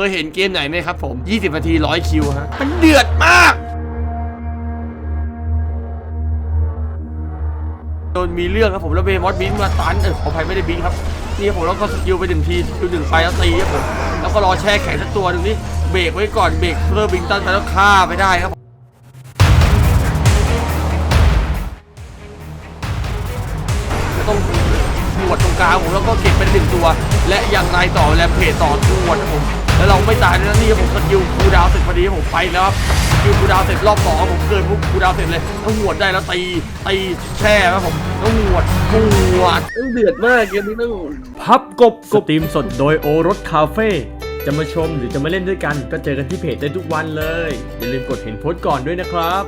เคยเห็นเกมไหนไหมครับผม 20 นาที 100 คิวฮะ มันเดือดมาก โดนมีเรื่องครับผมแล้วเบมอสบินมาตัน เออขออภัยไม่ได้บินครับ นี่ครับผมแล้วก็สกิลไปหนึ่งทีสกิลหนึ่งไปแล้วตีครับผม แล้วก็รอแช่แข็งสักตัวหนึ่งนี่เบรกไว้ก่อนเบรกเพื่อบิงตันไปแล้วฆ่าไปได้ครับต้องหวดตรงกลางผมแล้วก็เก็บเป็นหนึ่งตัว และอย่างไรต่อแลมเพจต่อหวดครับผม แล้วเราไม่ตายนะนี่ผมสกิลคูดาวเสร็จพอดีผมไปแล้วครับสกิลคูดาวเสร็จรอบสองผมเกินปุ๊บคูดาวเสร็จเลยต้องหวดได้แล้วตีตีแช่ครับผมต้องหวดหวดต้องเดือดมากเกมนี้ต้องพับกบสตรีมสดโดยโอรสคาเฟ่จะมาชมหรือจะมาเล่นด้วยกัน ก็เจอกันที่เพจได้ทุกวันเลย อย่าลืมกดเห็นโพสต์ก่อนด้วยนะครับ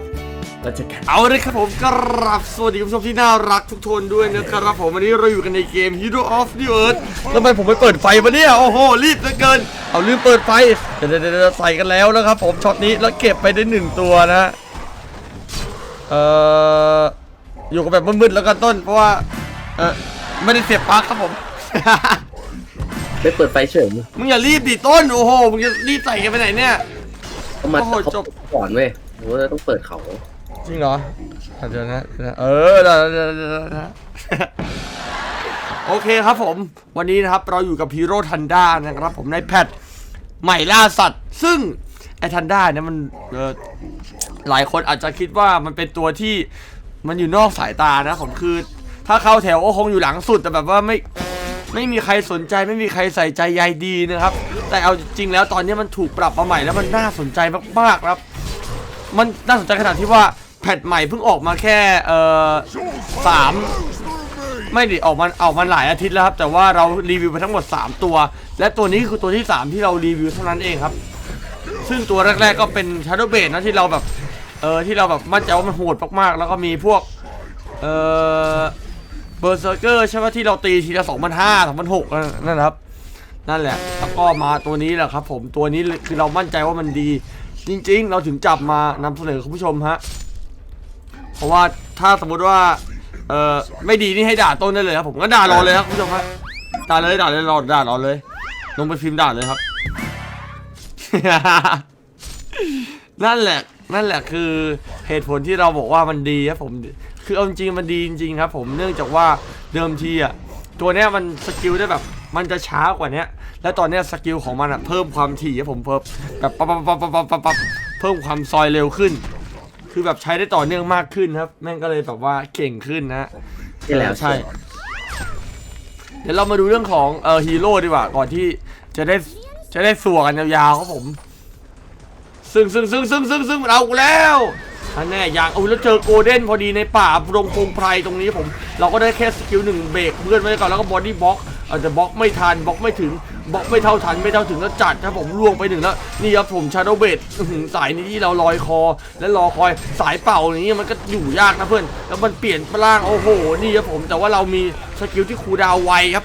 แล้วเจะกันเอาเลยครับผมกราบสวัสดีคุณผู้ชมที่น่ารักทุกคนด้วยนะครับผมวันนี้เราอยู่กันในเกม Hero of the Earth แล้วทำไมผมไม่เปิดไฟวะเนี่ย โอ้โห รีบเหลือเกิน เอาลืมเปิดไฟ เดี๋ยวเดี๋ยวเดี๋ยวใส่กันแล้วนะครับผมช็อตนี้แล้วเก็บไปได้หนึ่งตัวนะ เอ่อ อยู่กับแบบมืดๆแล้วกันต้น เพราะว่า เออไม่ได้เสียบปลั๊กครับผม ไม่เปิดไฟเฉยมึงอย่ารีบดิต้น โอ้โห มึงจะรีบใส่กันไปไหนเนี่ยต้องมาโอ้โหจบ ก่อนเว้ยโอ้ยต้องเปิดเขา จริงเหรอเดี๋ยวนะเดี๋ยวนเออเดี๋ยวเดี๋ยวเดี๋ยวเดี๋ยวนะโอเคครับผม วันนี้นะครับเราอยู่กับฮีโร่ทันด้านะครับผมในแพทใหม่ล่าสัตว์ ซึ่งไอ้ทันด้าเนี่ยมันเออหลายคนอาจจะคิดว่ามันเป็นตัวที่มันอยู่นอกสายตานะผมคือ ถ้าเข้าแถวก็คงอยู่หลังสุดแต่แบบว่าไม่ไม่มีใครสนใจไม่มีใครใส่ใจใยดีนะครับ แต่เอาจริงแล้วตอนนี้มันถูกปรับมาใหม่แล้วมันน่าสนใจมากๆครับ มันน่าสนใจขนาดที่ว่า แพทใหม่เพิ่งออกมาแค่เอ่อสามไม่ดิออกมาออกมาหลายอาทิตย์แล้วครับ แต่ว่าเรารีวิวไปทั้งหมด 3 ตัว และตัวนี้คือตัวที่ 3 ที่เรารีวิวเท่านั้นเองครับ ซึ่งตัวแรก ๆ ก็เป็น Shadow b a s e นะที่เราแบบเออที่เราแบบมั่นใจว่ามันโหดมากๆ แล้วก็มีพวกเออเบอร์เซอร์เกอร์ใช่ไหมที่เราตีทีละ2 5 0 0 2 6 0นั่นครับ นั่นแหละ แล้วก็มาตัวนี้แหละครับ ผมตัวนี้คือเรามั่นใจว่ามันดี จริง ๆ เราถึงจับมานำเสนอคุณผู้ชมฮะ เพราะว่าถ้าสมมุติว่าเออไม่ดีนี่ให้ด่าต้นได้เลยครับผมก็ด่ารอเลยครับคุณผู้ชมฮะด่าเลยด่าเลยรอด่ารอเลย ลงไปพิมพ์ด่าเลยครับ นั่นแหละนั่นแหละคือเหตุผลที่เราบอกว่ามันดีครับผมคือเอาจริงมันดีจริงครับ ผมเนื่องจากว่าเดิมทีอะตัวเนี้ยมันสกิลได้แบบมันจะช้ากว่าเนี้ย แล้วตอนเนี้ยสกิลของมันอะเพิ่มความถี่ครับผมเพิ่มแบบปั๊บปั๊บปั๊บปั๊บปั๊บเพิ่มความซอยเร็วขึ้น คือแบบใช้ได้ต่อเนื่องมากขึ้นครับ แม่งก็เลยแบบว่าเก่งขึ้นนะที่แล้วใช่ เดี๋ยวเรามาดูเรื่องของเอ่อฮีโร่ดีกว่า ก่อนที่จะได้จะได้สัวกันยาวๆครับผม ซึ่งซึ่งซึ่งซึ่งซึ่งซึ่งเราแล้วอันแน่อย่างอุ้ยแล้วเจอโกลเด้นพอดีในป่าโรงพงไพรตรงนี้ผม เราก็ได้แค่สกิลหนึ่งเบรกเพื่อนไว้ก่อนแล้วก็บอดี้บล็อก อาจจะบล็อกไม่ทันบล็อกไม่ถึงบล็อกไม่เท่าทันไม่เท่าถึงแล้วจัดครับผมล่วงไปหนึ่งแล้วนี่ครับผมชาโดเบดสายนี้ที่เราลอยคอ และรอคอยสายเป่าอย่างนี้มันก็อยู่ยากนะเพื่อนแล้วมันเปลี่ยนร่างโอ้โหนี่ครับผมแต่ว่าเรามีสกิลที่คูลดาวน์ไวครับ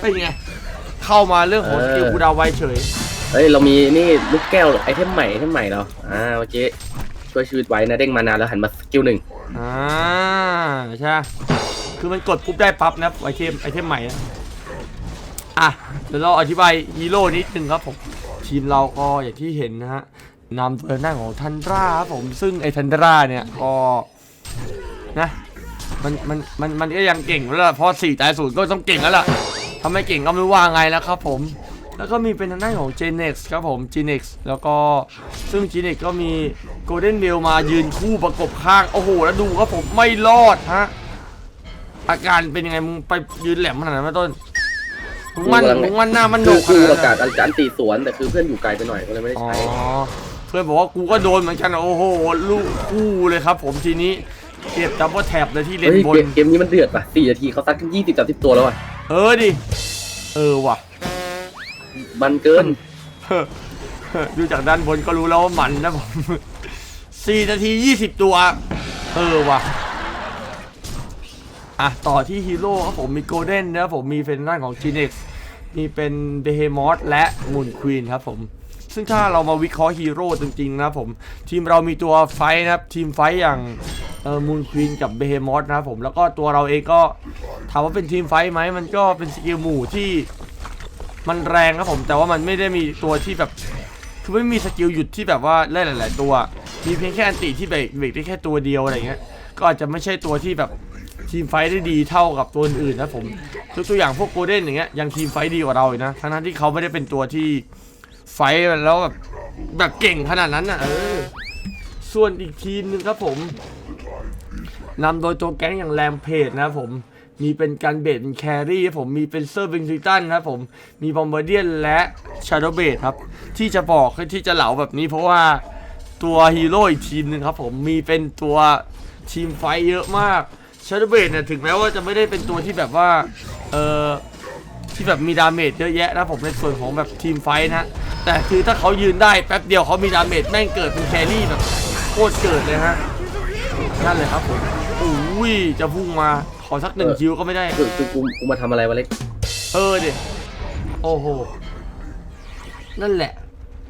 เป็นไงเข้ามาเรื่องของสกิลคูลดาวน์ไวเฉยเฮ้ยเรามีนี่ลูกแก้วไอเทมใหม่ไอเทมใหม่เราอ่าเมื่อกี้ช่วยชีวิตไว้นะเด้งมานานแล้วหันมาสกิลหนึ่งอ่าใช่คือมันกดปุ๊บได้ปั๊บนะไอเทมไอเทมใหม่นะ อะเดี๋ยวเราอธิบายฮีโร่นิดนึงครับผมทีมเราก็อย่างที่เห็นนะฮะนำโดยหน้าของทันดราครับผมซึ่งไอทันดราเนี่ยก็นะมันมันมันมันก็ยังเก่งแล้วล่ะเพราะสี่ตายศูนย์ก็ต้องเก่งแล้วล่ะถ้าไมเก่งก็ไม่รู้ว่าไงแล้วครับผมแล้วก็มีเป็นทางด้านของ g e n e x ครับผม g e n e x แล้วก็ซึ่ง g e n e x ก็มี Golden b e l l มายืนคู่ประกบข้าง โอ้โห แล้วดูครับผมไม่รอดฮะอาการเป็นยังไงมึงไปยืนแหลมขนาดนั้นไหมต้น มึงมันมึงมันหน้ามันโหนคือกขคือนาดประกานั้ศนอันตีสวนแต่คือเพื่อนอยู่ไกลไปหน่อยก็เลยไม่ได้อ๋อใช้ เพื่อนบอกว่ากูก็โดนเหมือนกันโอ้โหลูกคู่เลยครับ ผมทีนี้เก็บดับเบิลแท็บเลยที่เลเฮ้นยบเกนมเกมนี้มันเดือดป่ะสี่นาทีเขาซัดกันยี่สิบสามสิบตัวแล้วอะ เออดิ เออว่ะ มันเกิน ดูจากด้านบนก็รู้แล้วว่ามันนะผมสี่นาทียี่สิบตัว เออว่ะ อะต่อที่ฮีโร่ครับผมมีโกลเด้นนะครับผมมีเป็นด้านของจีเน็กมีเป็นเบเฮมอสและมูนควีนครับผมซึ่งถ้าเรามาวิเคราะห์ฮีโร่จริงๆนะครับผมทีมเรามีตัวไฟนะครับทีมไฟอย่างมูนควีนกับเบเฮมอสนะครับผมแล้วก็ตัวเราเองก็ถามว่าเป็นทีมไฟไหมมันก็เป็นสกิลหมู่ที่มันแรงครับผมแต่ว่ามันไม่ได้มีตัวที่แบบคือไม่มีสกิลหยุดที่แบบว่าเล่นหลาย ๆ ตัว มีเพียงแค่อันติที่เบรกเบรกได้แค่ตัวเดียวอะไรเงี้ยก็อาจจะไม่ใช่ตัวที่แบบ ทีมไฟได้ดีเท่ากับตัวอื่นนะผมยกตัวอย่างพวกโกลเด้นอย่างเงี้ยยังทีมไฟดีกว่าเราอีกนะทั้งนั้นที่เขาไม่ได้เป็นตัวที่ไฟแล้วแบบแบบเก่งขนาดนั้นอะเออส่วนอีกทีมหนึ่งครับผมนำโดยตัวแก๊งอย่างแรมเพจนะผมมีเป็นการเบดเป็นแครี่ครับผมมีเป็นเซอร์บิงซิตันครับผมมีบอมเบอร์เดียนและชาร์โดเบดครับ ที่จะบอกที่จะเหลาแบบนี้เพราะว่าตัวฮีโร่อีกทีมหนึ่งครับผมมีเป็นตัวทีมไฟเยอะมาก ชาร์โดเบดเนี่ยถึงแม้ว่าจะไม่ได้เป็นตัวที่แบบว่า เออที่แบบมีดาเมจเยอะแยะนะผมในส่วนของแบบทีมไฟท์นะแต่คือถ้าเขายืนได้แป๊บเดียวเขามีดาเมจแม่งเกิดเป็นแครี่แบบโคตรเกิดเลยฮะนั่นเลยครับผมอุ้ยจะพุ่งมาขอสักหนึ่งคิวก็ไม่ได้คือคือกูกูมาทำอะไรวะเล็ก เออดิโอ้โหนั่นแหละ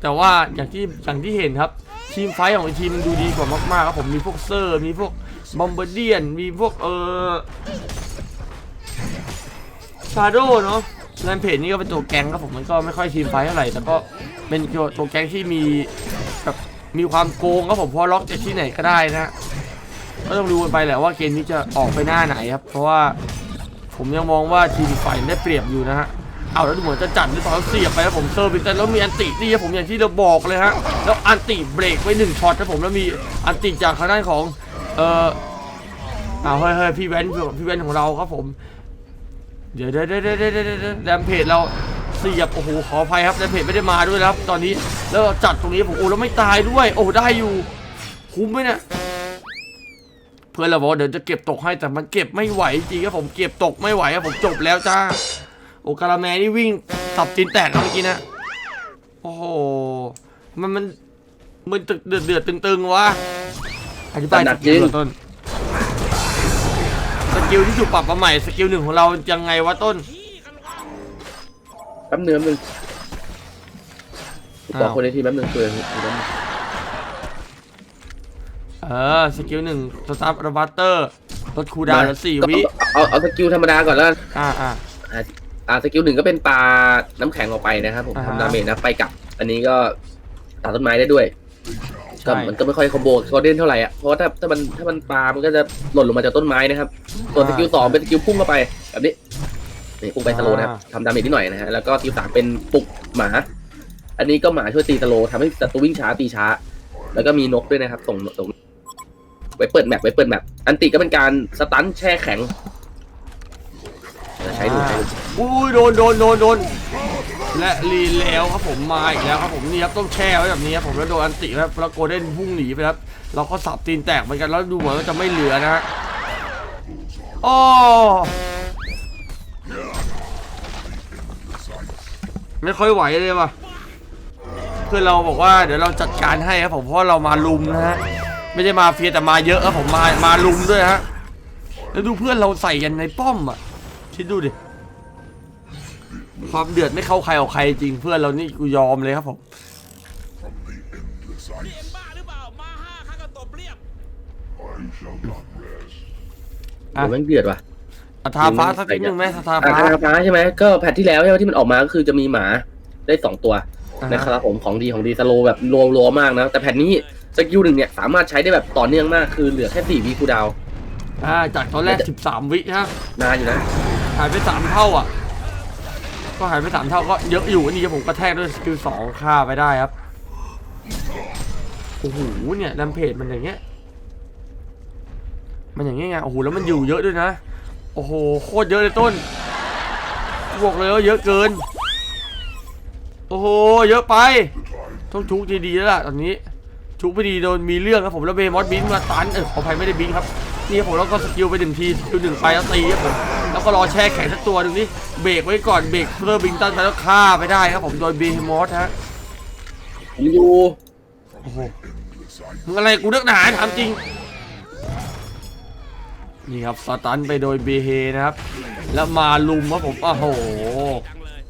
แต่ว่าอย่างที่อย่างที่เห็นครับ ทีมไฟท์ของทีมมันดูดีกว่ามากๆครับผมมีพวกเซอร์มีพวก บอมเบอร์เดียน มีพวกเออชาโดเนาะแรมเพจนี่ก็เป็นตัวแก๊งครับผมมันก็ไม่ค่อยทีมไฟเท่าไหร่แต่ก็เป็นตัวแก๊งที่มีแบบมีความโกงครับผมเพราะล็อกจากที่ไหนก็ได้นะก็ต้องดูกันไปแหละว่าเกมนี้จะออกไปหน้าไหนครับ เพราะว่าผมยังมองว่าทีมฝ่ายได้เปรียบอยู่นะฮะเอาแล้วดูเหมือนจะจัดหรือเปล่าเสียบไปครับผมเซอร์วิสแล้วมีอันตินี่ครับผมอย่างที่เราบอกเลยฮะแล้วอันติเบรกไว้หนึ่งช็อตครับผมแล้วมีอันติจากทางด้านของ เอ่ออ้าวเฮ้ยเฮ้ยพี่แวนพี่แวนของเราครับผม เดี๋ยวเดี๋ยวเดี๋ยวเดี๋ยวเดี๋ยวเดี๋ยวแรมเพจเราเสียบโอ้โหขออภัยครับแรมเพจไม่ได้มาด้วยนะครับ ตอนนี้แล้วจัดตรงนี้ผมโอ้แล้วไม่ตายด้วย โอ้ได้อยู่คุ้มไหมเนี่ยเพื่อนเราบอกเดี๋ยวจะเก็บตกให้แต่มันเก็บไม่ไหวจริงครับผมเก็บตกไม่ไหวครับผมจบแล้วจ้าโอการาแมนี่วิ่งสับตีนแตกเมื่อกี้นะโอ้โหมันมันมันตึกเดือดเดือดตึงๆวะ อธิบายสกิลก่อนต้น สกิลที่ถูกปรับมาใหม่ สกิลหนึ่งของเรายังไงวะต้น แป๊บเนื้อมึงกูบอกอ้าวคนในทีมแป๊บนึงคุยกันคุยกันเออ สกิลหนึ่งสตาร์ทบัตเตอร์ลดคูลดาวน์เหลือสี่วิ เอาเอาสกิลธรรมดาก่อนแล้วกันอ่าอ่า อ่าอ่าสกิลหนึ่งก็เป็นปลาน้ำแข็งออกไปนะครับผมอ่าฮะ ทำดาเมจนะไปกลับ อันนี้ก็ตัดต้นไม้ได้ด้วย ก็ใช่มันก็ไม่ค่อยคอมโบกับโกลเด้นเท่าไหร่อะเพราะว่าถ้าถ้ามันถ้ามันปลามันก็จะหล่นลงมาจากต้นไม้นะครับส่วนสกิลสองเป็นสกิลพุ่งเข้าไปแบบนี้นี่พุ่งไปสโลว์นะครับทำดาเมจนิดหน่อยนะฮะแล้วก็สกิลสามเป็นปลุกหมา อันนี้ก็หมาช่วยตีสโลว์ทำให้ศัตรูวิ่งช้าตีช้า แล้วก็มีนกด้วยนะครับส่งส่งไว้เปิดแมปไว้เปิดแมปอันติก็เป็นการสตันแช่แข็งใช้ดูใช้ดูอุ้ยโดนโดนโดนโดน และรีแล้วครับผมมาอีกแล้วครับผมนี่ครับต้องแช่ไว้แบบนี้ครับผมแล้วโดนอันติครับแล้วโกลเด้นพุ่งหนีไปครับเราก็สับตีนแตกเหมือนกันแล้วดูเหมือนว่าจะไม่เหลือนะฮะโอ้ไม่ค่อยไหวเลยว่ะเพื่อนเราบอกว่าเดี๋ยวเราจัดการให้ครับผมเพราะเรามาลุมนะฮะไม่ใช่มาเฟียแต่มาเยอะครับผมมามาลุมด้วยฮะแล้วดูเพื่อนเราใส่กันในป้อมอะคิดดูดิ ความเดือดไม่เข้าใครออกใครจริงเพื่อนเรานี่กูยอมเลยครับผมนี่เอ็มบ้าหรือเปล่า มาห้าข้าก็ตบเรียบโหแม่งเดือดว่ะอัฐาฟ้าสักนิดนึงไหมอัฐาอ่าฟ้าคาฟ้าใช่ไหมก็แพทที่แล้วใช่ไหมที่มันออกมาก็คือจะมีหมาได้สองตัวอ่านะฮะครับผมของดีของดีสโลแบบรัวรัวมากนะ แต่แพทนี้สกิลหนึ่งเนี่ยสามารถใช้ได้แบบต่อเนื่องมากคือเหลือแค่สี่วิคูลดาวน์อ่าจากตอนแรก 13 วิฮะนานอยู่นะ หายไป 3 เท่าอะ ก็หายไป3เท่าก็เยอะอยู่อันนี้ผมกระแทกด้วยสกิล2ฆ่าไปได้ครับโอ้โหเนี่ยดัมเพจมันอย่างเงี้ยมันอย่างเงี้ยไงโอ้โหแล้วมันอยู่เยอะด้วยนะโอ้โหโคตรเยอะเลยต้นบอกเลยว่าเยอะเกิน โอ้โหเยอะไปต้องชุกดีๆแล้วล่ะตอนนี้ชุกไม่ดีโดนมีเรื่องครับผมแล้วเบมอสบินมาตันเออขออภัยไม่ได้บินครับ นี่ครับผมแล้วก็สกิลไปหนึ่งทีสกิลหนึ่งไปแล้วตีครับผมแล้วก็รอแช่แข็งสักตัวหนึ่งนี่เบรกไว้ก่อนเบรกเพื่อบินตันไปแล้วฆ่าไปได้ครับผมโดยเบมอสฮะผมอยู่โอ้โหมึงอะไรกูเลือกหนาถามจริง นี่ครับสตันไปโดยเบเฮนะครับ แล้วมาลุมครับผมโอ้โหจังเลย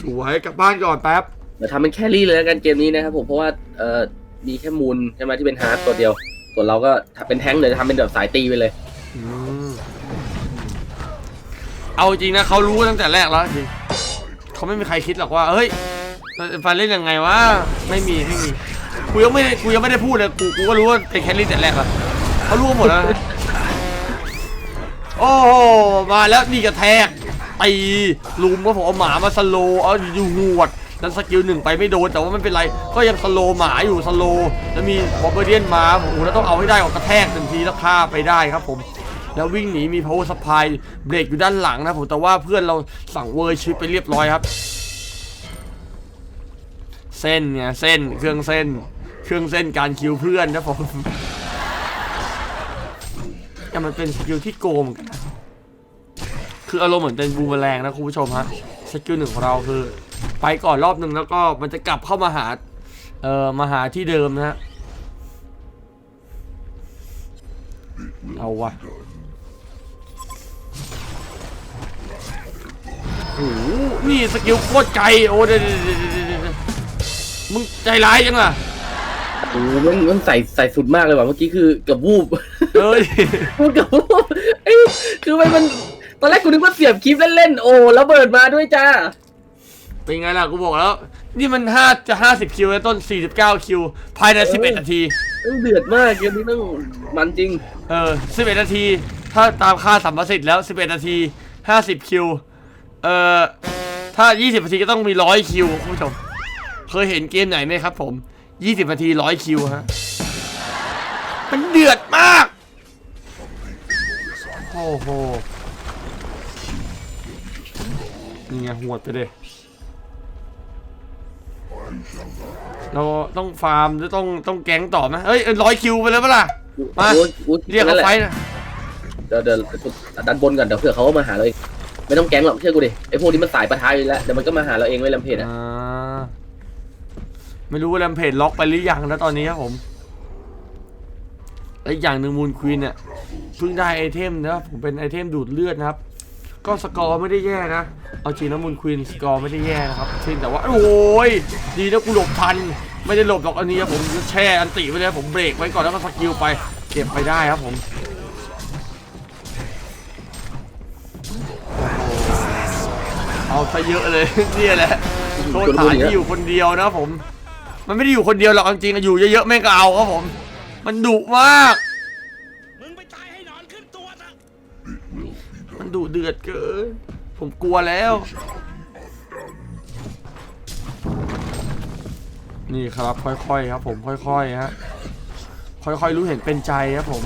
สวยกลับบ้านก่อนแป๊บเดี๋ยวทำเป็นแครี่เลยแล้วกันเกมนี้นะครับผมเพราะว่าเอ่อมีแค่มูลใช่ไหมที่เป็นฮาร์ดตัวเดียว ส่วนเราก็เป็นแท้งเลยทำเป็นแบบสายตีไปเลย อืมเอาจริงนะเขารู้ตั้งแต่แรกแล้วจริงเขาไม่มีใครคิดหรอกว่า เฮ้ยฟันเล่นยังไงวะไม่มีไม่มีกูยังไม่ได้กูยังไม่ได้พูดเลยกูกูก็รู้ว่าเป็นแคลรี่แต่แรกอะเขารู้หมดแล้วนะโอ้โหมาแล้วนี่กระแทกตีลุมก็ผมเอาหมามาสโลว์เอาอยู่หวด แล้วสกิลหนึ่งไปไม่โดนแต่ว่าไม่เป็นไร ก็ยังสโลหมาอยู่สโลว์แล้วมีบอบเบอร์เดียนมาโอ้โหแล้วต้องเอาให้ได้ออกกระแทกทันทีแล้วฆ่าไปได้ครับผมแล้ววิ่งหนีมี power supply เบรกอยู่ด้านหลังนะผมแต่ว่าเพื่อนเราสั่งเวอร์ชิปไปเรียบร้อยครับ เส้นไงเส้นเครื่องเส้น เครื่องเส้นการคิวเพื่อนนะผมแต่มันเป็นสกิลที่โกงคืออารมณ์เหมือนเป็นบูมแรงนะคุณผู้ชมฮะ สกิลหนึ่งของเราคือ ไปก่อนรอบหนึ่งแล้วก็มันจะกลับเข้ามาหา เอ่อมาหาที่เดิมนะฮะเอาวะโอ้โหนี่สกิลโคตรไกลโอ้เดี๋ยวเดี๋ยวเดี๋ยวเดี๋ยวเดี๋ยวมึงใจร้ายจังอะโอ้มันมันใส่ใส่สุดมากเลยว่ะเมื่อกี้คือเกับวูบเอ้ยพูดกับวูบเอ้ยคือมันมัน ตอนแรกกูนึกว่าเสียบคลิปเล่นๆ โอ้แล้วเบิดมาด้วยจ้า เป็นไงล่ะกูบอกแล้ว นี่มันห้าจะห้าสิบคิวแล้วต้นสี่สิบเก้าคิว ภายในสิบเอ็ดนาที ต้องเดือดมากเกมนี้ต้องมันจริง เออสิบเอ็ดนาที ถ้าตามค่าสัมประสิทธิ์แล้วสิบเอ็ดนาทีห้าสิบคิว เอ่อ ถ้ายี่สิบนาทีก็ต้องมีร้อยคิวคุณผู้ชม เคยเห็นเกมไหนไหมครับผมยี่สิบนาทีร้อยคิวฮะ มันเดือดมาก โอ้โห นี่ไงหวดไปเลยเราต้องฟาร์มหรือต้องต้องแก๊งต่อไหมเอ้ยร้อยคิวไปเลยปะล่ะมาโอ้ยโอ้เรียกเขาไฟท์นะเดี๋ยวเดี๋ยวดันบนก่อนเดี๋ยวเผื่อเขามาหาเราเองไม่ต้องแก๊งหรอกเชื่อกูดิไอพวกนี้มันสายประทายอยู่แล้วเดี๋ยวมันก็มาหาเราเองไว้ลำเพจอะอ่าไม่รู้ว่าแรมเพจล็อกไปหรือยังนะตอนนี้ครับผมและอีกอย่างหนึ่งมูลควีนเนี่ยเพิ่งได้ไอเทมนะครับผมเป็นไอเทมดูดเลือดนะครับ ก็สกอร์ไม่ได้แย่นะ เอาจริงนะมูลควีนสกอร์ไม่ได้แย่นะครับเพียงแต่ว่า โอ้ย ดีนะกูหลบทัน ไม่ได้หลบหรอกอันนี้ครับผมแช่อันติไว้เลยผมเบรกไว้ก่อนแล้วก็สกิลไป เก็บไปได้ครับผมโอ้โหเอาซะเยอะเลย เนี่ยแหละโทษฐานที่อยู่คนเดียวนะผม มันไม่ได้อยู่คนเดียวหรอกจริงๆอยู่เยอะๆแม่งก็เอาครับผม มันดุมาก ดุเดือดเกิน ผมกลัวแล้ว นี่ครับค่อยๆครับผมค่อยๆฮะค่อยๆรู้เห็นเป็นใจครับผม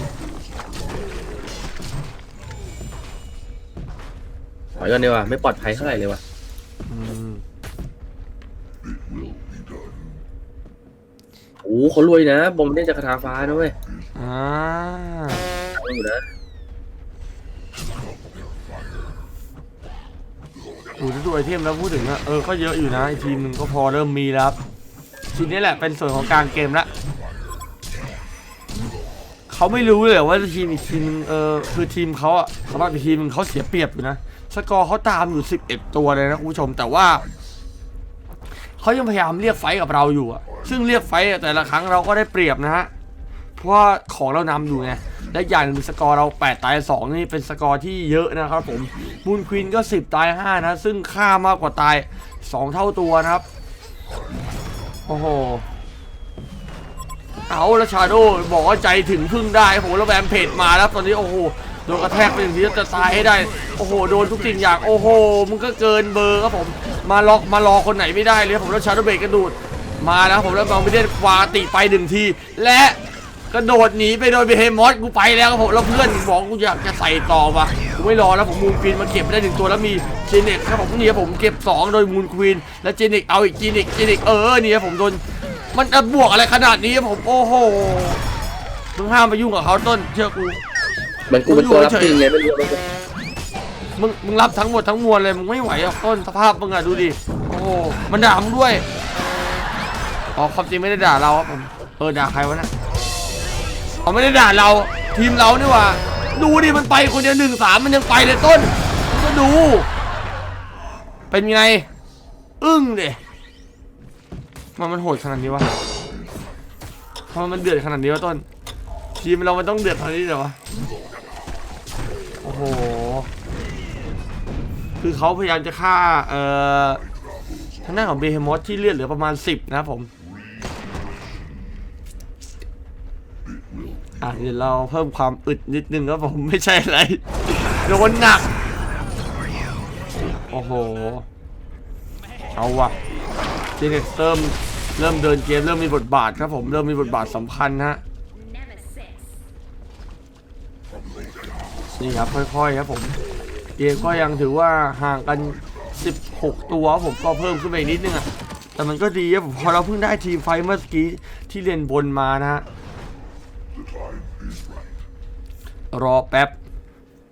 ถอยก่อนดีกว่าไม่ปลอดภัยเท่าไหร่เลยว่ะอืมโอ้เขารวยนะบอมเล่นจากคาถาฟ้านะเว้ยอ่าเอาอยู่นะ ดูดูไอเทมแล้วพูดถึงอะเออก็เยอะอยู่นะไอทีมหนึ่งก็พอเริ่มมีแล้วครับทีนี้แหละเป็นส่วนของกลางเกมละเขาไม่รู้เลยว่าทีมอีกทีมเออคือทีมเขาอะสำหรับอีกทีมนึงเขาเสียเปรียบอยู่นะสกอร์เขาตามอยู่ 11 ตัวเลยนะคุณผู้ชมแต่ว่าเขายังพยายามเรียกไฟกับเราอยู่อะซึ่งเรียกไฟแต่ละครั้งเราก็ได้เปรียบนะฮะ ราะว่าของเรานำอยู่ไงและอย่างหนึ่งสกอร์เรา 8 ตาย 2 นี่เป็นสกอร์ที่เยอะนะครับผมมูนควีนก็ 10 ตาย 5 นะ ซึ่งค่ามากกว่าตาย 2 เท่าตัวนะครับ โอ้โห เอาแล้วชาโดบอกว่าใจถึงพึ่งได้โหแล้วแวมเพจมาแล้วตอนนี้โอ้โหโดนกระแทกไปอย่างนี้จะตายให้ได้ โอ้โห โดนทุกสิ่งอย่าง โอ้โห มึงก็เกินเบอร์ครับผม มาล็อกมารอคนไหนไม่ได้เลย ผมแล้วชาโดเบรกกระโดดมาแล้วผมแล้วบางไม่ได้วาติไปหนึ่งที และ กระโดดหนีไปโดยเบเฮมอสกูไปแล้วครับผมแล้วเพื่อนบอกกูอยากจะใส่ต่อว่ะกูไม่รอแล้วผมมูนควีนมาเก็บไปได้หนึ่งตัวแล้วมีเจเน็กครับผมนี่ครับผมเก็บสองโดยมูนควีนและเจเน็กเอาอีกเจเน็กเจเน็กเออนี่ครับผมโดนมันจะบวกอะไรขนาดนี้ครับผมโอ้โหมึงห้ามไปยุ่งกับเขาต้นเชื่อกูมันกูเป็นตัวรับจริงไงไม่รู้ไม่รู้มึงมึงรับทั้งหมดทั้งมวลเลยมึงไม่ไหวหรอกต้นสภาพมึงอะดูดิโอ้โหมันด่ามึงด้วยอ๋อความจริงไม่ได้ด่าเราครับผมเออด่าใครวะนะ เขาไม่ได้ด่าเราทีมเรานี่หว่า ดูดิมันไปคนเดียวหนึ่งสามมันยังไปเลยต้นก็ดู เป็นไง อึ้งเดิมันมันโหดขนาดนี้วะทำไมมันเดือดขนาดนี้วะต้น ทีมเรามันต้องเดือดขนาดนี้เหรอวะโอ้โหคือเขาพยายามจะฆ่าเอ่อทางหน้าของเบเฮมอสที่เลือดเหลือประมาณ 10 นะครับผม อะเดี๋ยวเราเพิ่มความอึดนิดนึงครับผมไม่ใช่อะไรโดนหนัก โอ้โห เอาวะเจเน็ตเริ่มเริ่มเดินเกมเริ่มมีบทบาทครับผมเริ่มมีบทบาทสำคัญฮะนี่ครับค่อยๆครับผมเกมก็ยังถือว่าห่างกัน 16 ตัวครับผมก็เพิ่มขึ้นไปนิดนึงอะแต่มันก็ดีครับผมพอเราเพิ่งได้ทีมไฟเมื่อกี้ที่เรียนบนมานะฮะ รอแป๊บ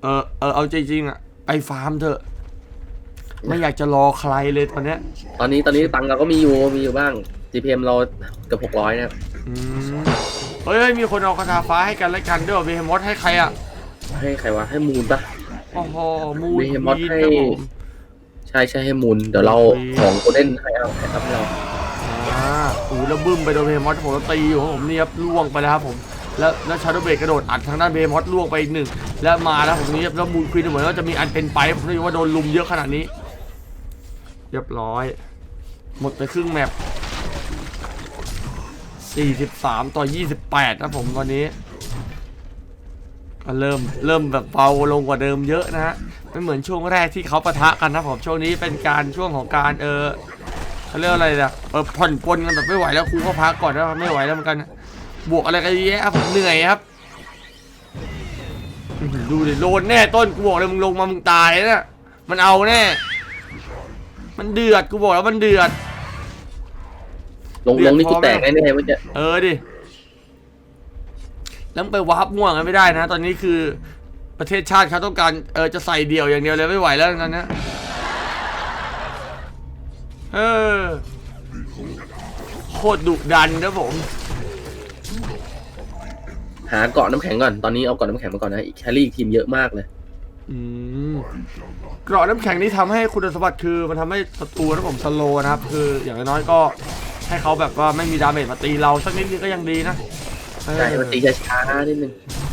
เออเออเอาจริงๆอะไปฟาร์มเถอะ ไม่อยากจะรอใครเลยตอนเนี้ยตอนนี้ตอนนี้ตังค์เราก็มีอยู่มีอยู่บ้าง GPM เราเกือบหกร้อยนะครับอืมเฮ้ยเฮ้ยมีคนเอาคาถาฟ้าให้กันและกันด้วยเบเฮมอสให้ใครอะให้ใครวะให้มูลปะ โอ้โหมูน Behemoth วีนให้ ครับผม ใช่ใช่ให้มูลเดี๋ยวเราโอเคของโกลเด้นให้เอาให้ครับให้เราอ่าโอ้โหแล้วบึ้มไปโดนเบเฮมอสผมแล้วตีอยู่ครับผมนี่ครับล่วงไปแล้วครับผม แล้วแล้วชาร์โดเบรกกระโดดอัดทางด้านเบมอสล่วงไปอีกหนึ่งแล้วมาแล้วผมนี่ครับแล้วมูนควีนเหมือนว่าจะมีอันเป็นไปผมไม่รู้ว่าโดนลุมเยอะขนาดนี้ เรียบร้อย หมดไปครึ่งแมป43 ต่อ 28ครับผมวันนี้ก็เริ่มเริ่มแบบเบาลงกว่าเดิมเยอะนะฮะไม่เหมือนช่วงแรกที่เขาปะทะกันนะผมช่วงนี้เป็นการช่วงของการเออเขาเรียกอะไรนะเออผ่อนปลนกันแบบไม่ไหวแล้วครูก็พักก่อนนะไม่ไหวแล้วเหมือนกันนะ บวกอะไรกันเยอะแยะครับผมเหนื่อยครับอื้อหือดูดิโดนแน่ต้นกูบอกเลยมึงลงมามึงตายนะมันเอาแน่ มันเดือดกูบอกแล้วมันเดือด ลงเรีลยกงนี่พกูอไหมแตกแน่ๆมันจะเออดิแล้วมึงไปวาร์ปม่วงกันไม่ได้นะ ตอนนี้คือประเทศชาติเขาต้องการเออจะใส่เดี่ยวอย่างเดียวเลยไม่ไหวแล้วตอนเนี้ยเออโคตรดุดันนะผม หาเกาะน้ำแข็งก่อน ตอนนี้เอาเกาะน้ำแข็งมาก่อนนะอีกแครี่อีกทีมเยอะมากเลย อืมเกราะน้ำแข็งนี่ทำให้คุณสมบัติคือมันทำให้ศัตรูนะผมสโลว์นะครับ คืออย่างน้อยๆก็ให้เขาแบบว่าไม่มีดาเมจมาตีเราสักนิดนึงก็ยังดีนะเออใช่มันตีช้าๆนิดนึง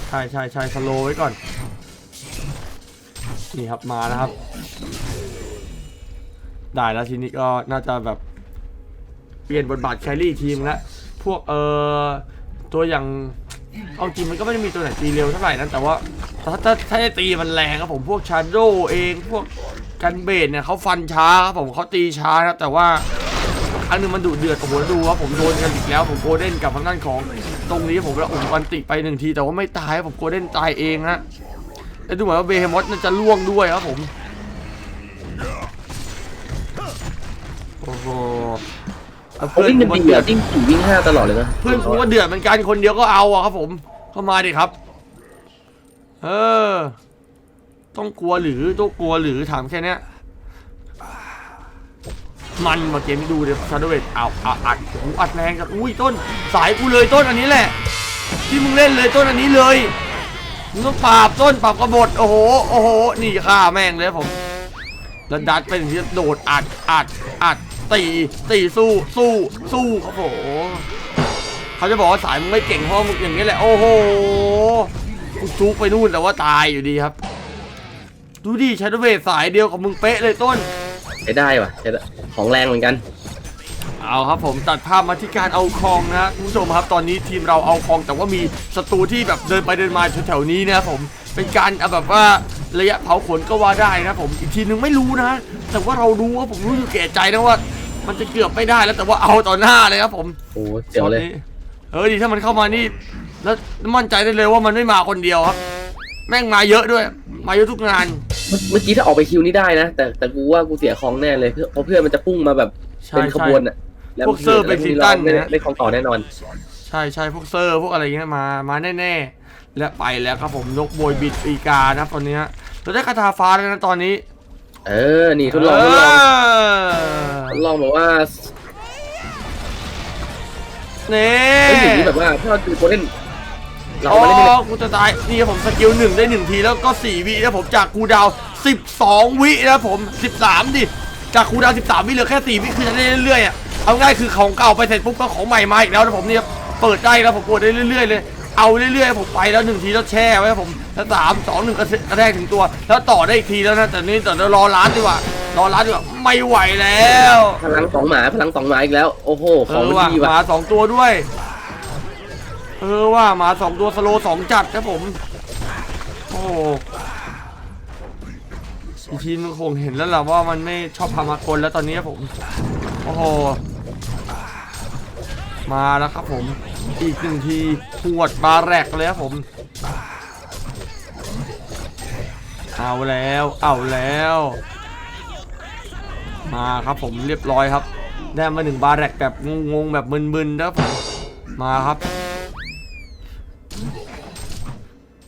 ใช่ใช่ใช่สโลว์ไว้ก่อน นี่ครับมานะครับ ได้แล้วทีนี้ก็น่าจะแบบ เปลี่ยนบทบาทแครี่ทีมแล้วพวกเออตัวอย่าง เอาจริงมันก็ไม่ได้มีตัวไหนตีเร็วเท่าไหร่นะแต่ว่าถ้าถ้าถ้าได้ตีมันแรงครับผมพวกชาโดเองพวกกันเบดเนี่ยเขาฟันช้าครับผมเขาตีช้าครับแต่ว่าครั้งหนึงมันดุเดือดโอ้โหดูว่าผมโดนกันอีกแล้วผมโกลเด้นกับทางด้านของตรงนี้ผมแล้วผมกันติไปหนึ่งทีแต่ว่าไม่ตายครับผมโกลเด้นตายเองฮะแล้วดูเหมือนว่าเบเฮมอสจะล่วงด้วยครับผมโอ้โห เขาเพื่อนวิ่งกูกันมาดีเดืออะดวิ่งสี่วิ่งห้าตลอดเลยนะเพื่อนกูว่าเดือดเหมือนกันคนเดียวก็เอาอะครับผมเข้ามาดิครับ เออ ต้องกลัวหรือต้องกลัวหรือถามแค่เนี้ยมันมาเกมนี้ดูเดี๋ยวชาร์ดเวทเอาเอาอัดโอ้โหอัดแรงกันอุ้ยต้น สายกูเลยต้นอันนี้แหละ ที่มึงเล่นเลยต้นอันนี้เลยมึงต้องปราบต้นปราบกบฏโอ้โหโอ้โหนี่ฆ่าแม่งเลยครับผม แล้วดัดเป็นที่โดดอัดอัดอัด ตีตีสู้สู้สู้ครับผมเขาจะบอกว่าสายมึงไม่เก่งเพราะมึงอย่างนี้แหละ โอ้โหกูจุกไปนู่นแต่ว่าตายอยู่ดีครับ ดูดิชาร์ดเวทสายเดียวกับมึงเป๊ะเลยต้นใช้ได้ว่ะใช้ได้ของแรงเหมือนกัน เอาครับผมตัดภาพมาที่การเอาคลองนะคุณผู้ชมครับ ตอนนี้ทีมเราเอาคลองแต่ว่ามีศัตรูที่แบบเดินไปเดินมาแถวๆนี้นะครับผมเป็นการเอาแบบว่าระยะเผาขนก็ว่าได้นะครับผมอีกทีนึงไม่รู้นะ แต่ว่าเรารู้ว่าผมรู้อยู่แก่ใจนะว่า มันจะเกือบไม่ได้แล้วแต่ว่าเอาต่อหน้าเลยครับผมโอ้เดี๋ยวเลยตอนนี้เออดีถ้ามันเข้ามานี่ แล้วมั่นใจได้เลยว่ามันไม่มาคนเดียวครับ แม่งมาเยอะด้วย มาเยอะทุกงาน เมื่อเมื่อกี้ถ้าออกไปคิวนี้ได้นะ แต่แต่กูว่ากูเสียของแน่เลยเพื่อเพราะเพื่อนมันจะพุ่งมาแบบใช่เป็นขใช่บวนอะแล้วพวกเซอร์แล้วเบคิงตันไม่ได้นะไม่ของต่อแน่นอน ใช่ใช่พวกเซอร์ พวกอะไรเงี้ยมามาแน่ๆ และไปแล้วครับผมนกโบยบิดปีกานะครับตอนเนี้ยเราได้คาถาฟ้าแล้วนะตอนนี้ เออ นี่ทดลองทดลองทดลองแบบว่าเน่เฮ้ยอย่างนี้แบบว่าถ้าเราคือโกลเด้นเราอ๋อไม่ได้ไม่ได้กูจะตาย นี่ครับผมสกิลหนึ่งได้หนึ่งทีแล้วก็สี่วินะผมจากคูลดาวสิบสองวินะผมสิบสามดิจากคูลดาวสิบสามวิเหลือแค่สี่วิคือจะได้เรื่อยๆอะเอาง่ายคือของเก่าไปเสร็จปุ๊บก็ของใหม่มาอีกแล้วนะผมเนี่ยเปิดได้แล้วผมกดได้เรื่อยๆเลย เอาเรื่อยๆผมไปแล้วหนึ่งทีแล้วแช่ไว้ครับผมแล้วสามสองหนึ่งกระแทกถึงตัว แล้วต่อได้อีกทีแล้วนะแต่นี่แต่เดี๋ยวรอร้านดีกว่ารอร้านดีกว่าไม่ไหวแล้วพลังสองหมาพลังสองหมาอีกแล้วโอ้โหเอของอมันว่ะดีหว่ะมาสองตัวด้วยเออว่าหมาสองตัวสโลว์สองจัดครับผม โอ้อีทีมันคงเห็นแล้วแหละว่ามันไม่ชอบพามากลแล้วตอนนี้ครับผม โอ้โห มาแล้วครับผม อีกหนึ่งทีหวดบาแรกเลยครับผม เอาแล้ว เอาแล้ว มาครับผมเรียบร้อยครับ ได้มาหนึ่งบาแรกแบบงงๆแบบมึนๆนะครับผมมาครับ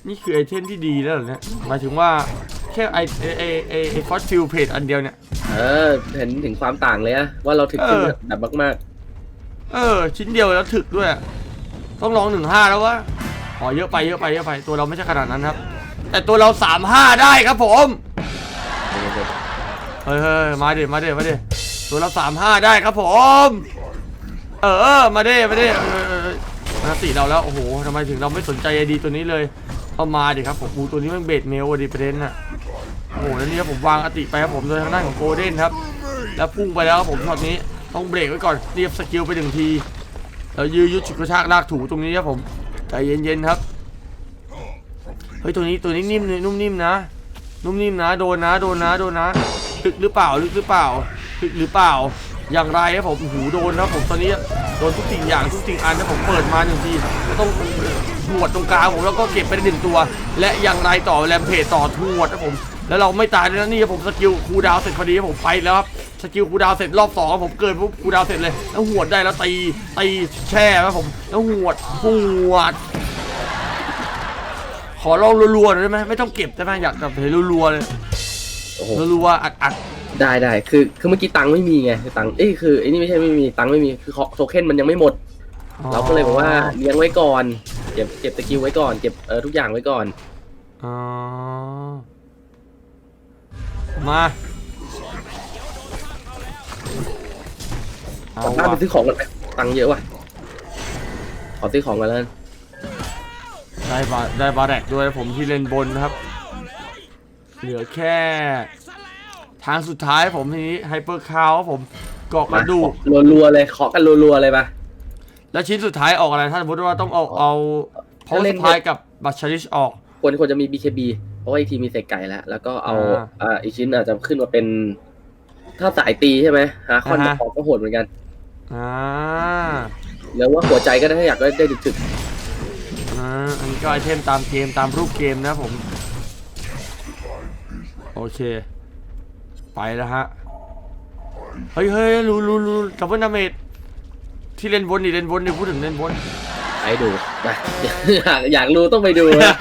นี่คือไอเทมที่ดีแล้วเหรอเนี่ยหมายถึงว่าแค่ไอไอไอไอไอฟอสฟิลเพจอันเดียวเนี่ย เออ เห็นถึงความต่างเลยอะว่าเราถึงขึ้นเออ แบบมากเออ ชิ้นเดียวแล้วถึกด้วย ต้องลองหนึ่งห้าแล้ววะอ๋อเยอะไปเยอะไปเยอะไปตัวเราไม่ใช่ขนาดนั้นครับ แต่ตัวเราสามห้าได้ครับผมเฮ้ยเฮ้ยมาดิมาดิมาดิตัวเราสามห้าได้ครับผม เออมาดิมาดิเออเออเออมาติเราแล้วโอ้โหทำไมถึงเราไม่สนใจไอดีตัวนี้เลยเอามาดิครับผมอูตัวนี้มันเบสเมลอะดิประเด็นน่ะโอ้โหแล้วนี่ครับผมวางอติไปครับผมโดยทางด้านของโกลเด้นครับ แล้วพุ่งไปแล้วครับผมช็อตนี้ต้องเบรกไว้ก่อนเรียบสกิลไปหนึ่งที แล้วยื้อยุดฉุดกระชากลากถูตรงนี้ครับผมใจเย็นๆครับเฮ้ยตัวนี้ตัวนี้นิ่มเนุ่มนิ่มนะ นุ่มนิ่มนะโดนนะโดนนะโดนนะลึกหรือเปล่าลึกหรือเปล่าลึกหรือเปล่า อย่างไรครับผมหูโดนครับผมตอนนี้โดนทุกสิ่งอย่างทุกสิ่งอันนะผมเปิดมาหนึ่งทีก็ต้องหวดตรงกลางผมแล้วก็เก็บไปหนึ่งตัว และอย่างไรต่อแรมเพจต่อทวดครับผมแล้วเราไม่ตายด้วยนะนี่ครับผมสกิลคูลดาวน์เสร็จพอดีครับผมไปแล้วครับสกิลคูลดาวน์เสร็จรอบสองครับผมเกิดปุ๊บคูลดาวน์เสร็จเลยแล้วหวดได้แล้วตีตีแช่ครับผมแล้วหวดหวด ขอลองรัวๆหน่อยได้ไหมไม่ต้องเก็บได้ไหมอยากแบบเห็นรัวๆเลยโอ้โหรัวๆอัดได้ได้คือคือเมื่อกี้ตังค์ไม่มีไงคือตังค์เอ้ยคือไอ้นี่ไม่ใช่ไม่มีตังค์ไม่มีคือโทเค็นมันยังไม่หมด ๆเราก็เลยบอกว่าเลี้ยงไว้ก่อนเก็บเก็บสกิลไว้ก่อนเก็บเออทุกอย่างไว้ก่อน อ๋อ มา เอากลับบ้านไปว่ะซื้อของกันไหมตังค์เยอะว่ะ ขอซื้อของกันแล้วกันได้บาได้บาแรกด้วยผมที่เล่นบนนะครับ เหลือแค่ ทางสุดท้ายผมทีนี้ไฮเปอร์คาวผมเกาะกมาระดูกรัวๆเลยขอกันรัวๆเลยปะ แล้วชิ้นสุดท้ายออกอะไร ถ้าสมมติว่าต้องเอาเอาเพราะถ้าเล่นสุดท้ายกับบัตรชาริชออก ควรควรจะมี BKB เพราะว่าอีกทีมีเศษไก่แล้ว แล้วก็เอาอ่า อ่าอีกชิ้นอาจจะขึ้นมาเป็น ถ้าสายตีใช่ไหมฮาคอนอ่าฮะของก็โหดเหมือนกัน อ่าหรือว่าหัวใจก็ได้ถ้าอยากได้ได้ดึกอ่าอันนี้ก็ไอเทมตามเกมตามรูปเกมนะครับผม โอเค ไปแล้วฮะ เฮ้ยเฮ้ยรู้รู้รู้ดับเบิลดาเมจที่เล่นบนนี่เล่นบนนี่พูดถึงเล่นบนๆไปดูไปอยากอยากรู้ต้องไปดูนะ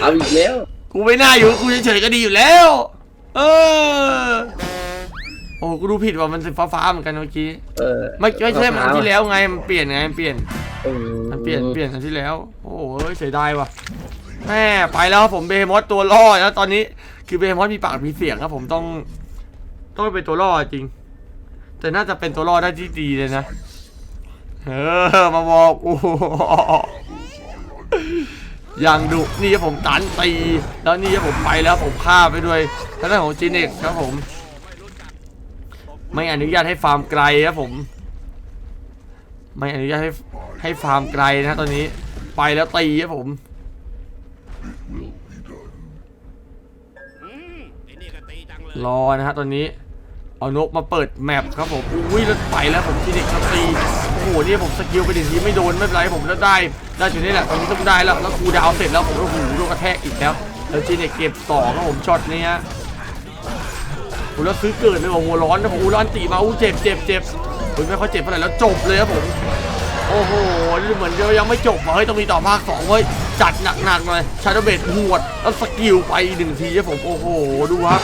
เอาอีกแล้ว กูไม่น่าอยู่กูเฉยๆก็ดีอยู่แล้ว เออ โอ้กูดูผิดว่ามันสีฟ้าๆเหมือนกันเมื่อกี้เออไม่ไม่ใช่มันอันที่แล้วไงมันเปลี่ยนไงมันเปลี่ยนอืมันเปลี่ยนเปลี่ยนอันที่แล้ว โอ้โหเสียดายว่ะแม่ไปแล้วครับผมเบมอสตัวล่อแล้วตอนนี้คือเบมอสมีปากมีเสียงครับผมต้อง ต้องเป็นตัวล่อจริง แต่น่าจะเป็นตัวล่อได้ที่ดีเลยนะ เออ มาบอกโอ้โห อย่างดุนี่ผมตันตีแล้วนี่ผมไปแล้วผมฆ่าไปด้วยทางด้านของจีเน็กครับผม ไม่อนุญาตให้ฟาร์มไกลครับผม ไม่อนุญาตให้ให้ฟาร์มไกลนะตอนนี้ไปแล้วตีครับผมอืมไอ้นี่ก็ตีจังเลยรอนะฮะตอนนี้เอานกมาเปิดแมปครับผมอุ้ยแล้วไปแล้วผมทีเด็กครับตี หนี่ผมสกิลไปหนึ่งทีไม่โดนไม่เป็นไรผมแล้วได้ได้จุดนี้แหละตอนนี้ต้องได้แล้วแล้วครูดาวเสร็จแล้วผมก็หูโดนกระแทกอีกแล้วแล้วจีเน็กเก็บสองครับผมช็อตนี้ฮะโอ้แล้วซื้อเกิดเลยว่าหัวร้อนนะผมอู้ร้อนตีมาอู้เจ็บเจ็บเจ็บโอ้ยไม่ค่อยเจ็บเท่าไหร่แล้วจบเลยครับผมโอ้โหนี่เหมือนยังไม่จบวะเฮ้ยต้องมีต่อภาคสองเว้ยจัดหนักๆหน่อยชาร์ดเบดหวดแล้วสกิลไปหนึ่งทีครับผมโอ้โหดูครับ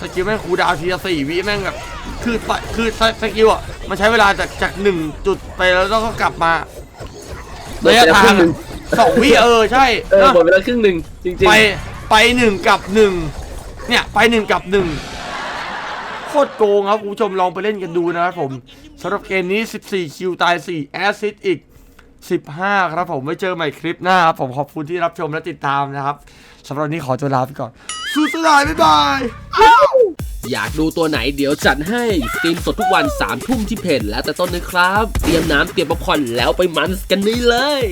สกิลแม่งคูลดาวน์ทีละสี่วิแม่งแบบ คือไปคือสกิลอะมันใช้เวลาจากจากหนึ่งจุดไปแล้วแล้วก็กลับมาระยะทางอะสองวิเออใช่เออนะหมดไปแล้วครึ่งหนึ่งจริงๆไปไปหนึ่งกับหนึ่งเนี่ยไปหนึ่งกับหนึ่งโคตรโกงครับคุณผู้ชมลองไปเล่นกันดูนะครับผมสำหรับเกมนี้ 14 คิวตาย 4 แอสซิสอีก 15 ครับผมไว้เจอใหม่คลิปหน้าครับผมขอบคุณที่รับชมและติดตามนะครับสำหรับวันนี้ขอตัวลาไปก่อนสู้สลายบ๊ายบายอยากดูตัวไหนเดี๋ยวจัดให้สตรีมสดทุกวัน3ามทุ่มที่เพจแล้วแต่ต้นนะครับ เตรียมน้ำเตรียมป๊อปคอร์นแล้วไปมันส์กันนี่เลย